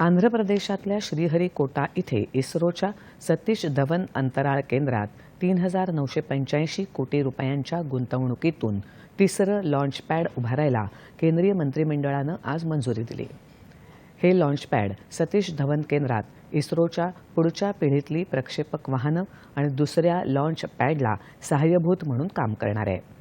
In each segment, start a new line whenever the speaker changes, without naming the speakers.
आंध्र प्रदेशातल्या श्रीहरिकोटा इथे इस्रोच्या सतीश धवन अंतराळ केंद्रात तीन हजार नऊशे पंच्याऐंशी कोटी रुपयांच्या गुंतवणुकीतून तिसरं लॉन्चपॅड उभारायला केंद्रीय मंत्रिमंडळानं आज मंजुरी दिली. हे लॉन्चपॅड सतीश धवन केंद्रात इस्रोच्या पुढच्या पिढीतली प्रक्षेपक वाहनं आणि दुसऱ्या लॉन्च पॅडला सहाय्यभूत म्हणून काम करणार. आहे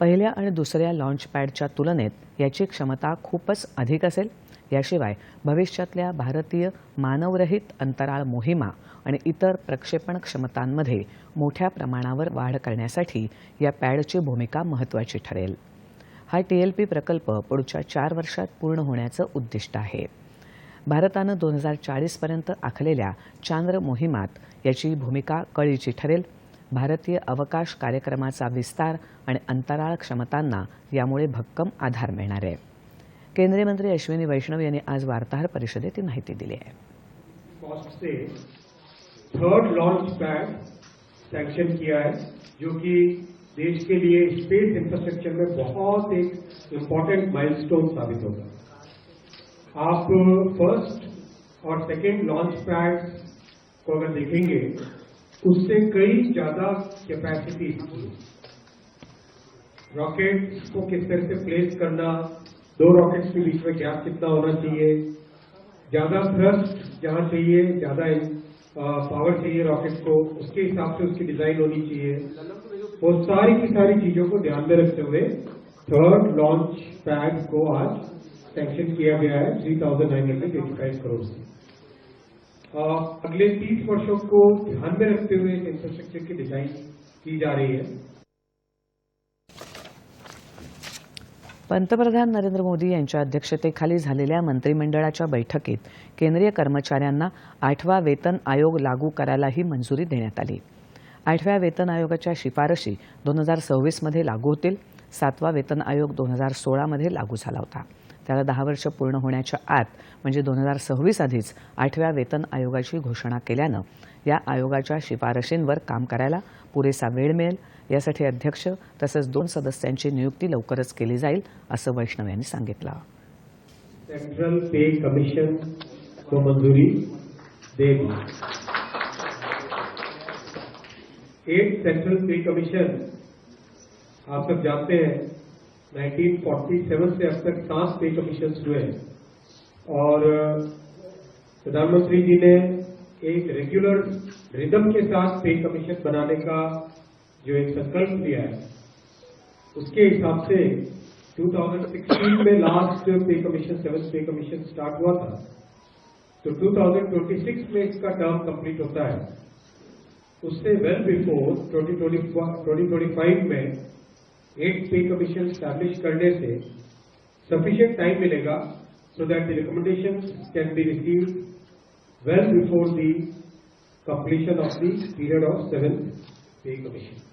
पहिल्या आणि दुसऱ्या लॉन्चपॅडच्या तुलनेत याची क्षमता खूपच अधिक असेल. याशिवाय भविष्यातल्या भारतीय मानवरहित अंतराळ मोहिमा आणि इतर प्रक्षेपण क्षमतांमध्ये मोठ्या प्रमाणावर वाढ करण्यासाठी या पॅडची भूमिका महत्त्वाची ठरेल. हा टीएलपी प्रकल्प पुढच्या चार वर्षात पूर्ण होण्याचं उद्दिष्ट आहे. भारतानं दोन हजार चाळीसपर्यंत आखलेल्या चांद्र मोहिमात याची भूमिका कळीची ठरेल. भारतीय अवकाश कार्यक्रमाचा विस्तार आणि अंतराळ क्षमतांना यामुळे भक्कम आधार मिळणार आहे. केंद्रीय मंत्री अश्विनी वैष्णव यांनी आज वार्ताहर परिषदेत ही माहिती दिली आहे.
थर्ड लॉन्च पैड सैंक्शन किया है, जो कि देश के लिए स्पेस इंफ्रास्ट्रक्चर में बहुत एक इंपॉर्टेंट माइलस्टोन साबित होगा। आप फ़र्स्ट और सेकेंड लॉन्च पैड को अगर देखेंगे उससे कई ज़्यादा कैपेसिटी रॉकेट को किस तरह से प्लेस करना, दो रॉकेट्स के बीच में गैप कितना होना चाहिए, ज़्यादा थ्रस्ट जहाँ चाहिए, ज़्यादा पावर चाहिए रॉकेट को, उसके हिसाब से उसकी डिज़ाइन होनी चाहिए। वो सारी की सारी चीज़ों को ध्यान में रखते हुए थर्ड लॉन्च पैड को आज सैंक्शन किया गया है three thousand nine hundred eighty five crore से अगले 30 वर्षों को ध्यान में रखते हुए इंफ्रास्ट्रक्चर की डिजाइन की जा रही है।
पंतप्रधान नरेंद्र मोदी यांच्या अध्यक्षतेखाली झालेल्या मंत्रिमंडळाच्या बैठकीत केंद्रीय कर्मचाऱ्यांना आठवा वेतन आयोग लागू करायलाही मंजुरी देण्यात आली. आठव्या वेतन आयोगाच्या शिफारशी दोन हजार सव्वीसमध्ये लागू होतील. सातवा वेतन आयोग दोन हजार सोळामध्ये लागू झाला होता. त्याला दहा वर्ष पूर्ण होण्याच्या आत म्हणजे दोन हजार सव्वीस आधीच आठव्या वेतन आयोगाची घोषणा केल्यानं या आयोगाच्या शिफारशींवर काम करायला पुरेसा वेळ मिळेल. यासाठी अध्यक्ष तसंच दोन सदस्यांची नियुक्ती लवकरच केली जाईल असं वैष्णव यांनी सांगितलं.
सेंट्रल पे कमिशन को मंजूरी देगी एक सेंट्रल पे कमीशन आप सब जानते हैं 1947 से अब तक सात पे कमीशन हुए हैं। और प्रधानमंत्री जी ने एक रेगुलर रिदम के साथ पे कमीशन बनाने का जो एक संकल्प लिया है, उसके हिसाब से 2016 में last pay commission seven pay commission start हुआ था। तो 2026 में इसका टर्म कंप्लीट होता है। उससे वेल बिफोर 2025 में एट पे कमीशन स्टैब्लिश करने से सफिशियंट टाइम मिलेगा so that the recommendation can be receive well before the completion of the period of seventh pay commission